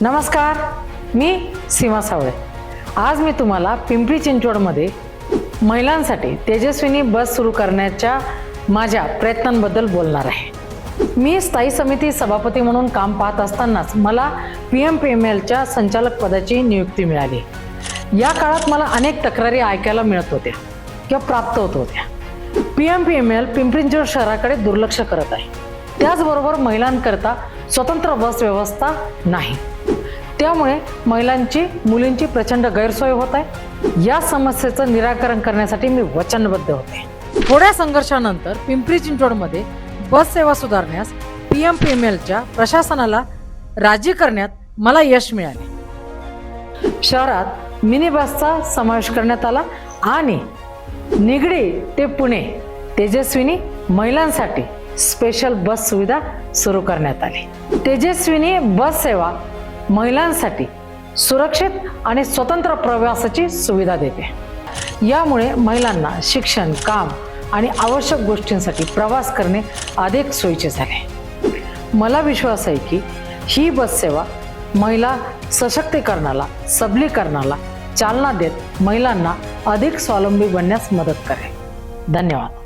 नमस्कार मी सीमा सावळे. आज मी तुम्हाला पिंपरी चिंचवडमध्ये महिलांसाठी तेजस्विनी बस सुरू करण्याच्या माझ्या प्रयत्नांबद्दल बोलणार आहे. मी स्थायी समिती सभापती म्हणून काम पाहत असतानाच मला पी एम पी एम एलच्या संचालक पदाची नियुक्ती मिळाली. या काळात मला अनेक तक्रारी ऐकायला मिळत होत्या किंवा प्राप्त होत होत्या. P M P M L Pimpri Chinchwad शहराकडे दुर्लक्ष करत आहे. त्याचबरोबर महिलांकरता स्वतंत्र बस व्यवस्था नाही. त्यामुळे महिलांची मुलींची प्रचंड गैरसोय होत आहे. या समस्येचं निराकरण करण्यासाठी मी वचनबद्ध होते. थोड्या संघर्षानंतर पिंपरी चिंचवडमध्ये बस सेवा सुधारण्यास पी एम पी एम एलच्या प्रशासनाला राजी करण्यात मला यश मिळाले. शहरात मिनी बसचा समावेश करण्यात आला आणि निगडी ते पुणे तेजस्विनी महिलांसाठी स्पेशल बस सुविधा सुरू करण्यात आली. तेजस्विनी बस सेवा महिलांसाठी सुरक्षित आणि स्वतंत्र प्रवासाची सुविधा देते. यामुळे महिलांना शिक्षण काम आणि आवश्यक गोष्टींसाठी प्रवास करणे अधिक सोयीचे झाले. मला विश्वास आहे की ही बस सेवा महिला सशक्तीकरणाला सबलीकरणाला चालना देत महिलांना अधिक स्वावलंबी बनण्यास मदत करेल. धन्यवाद.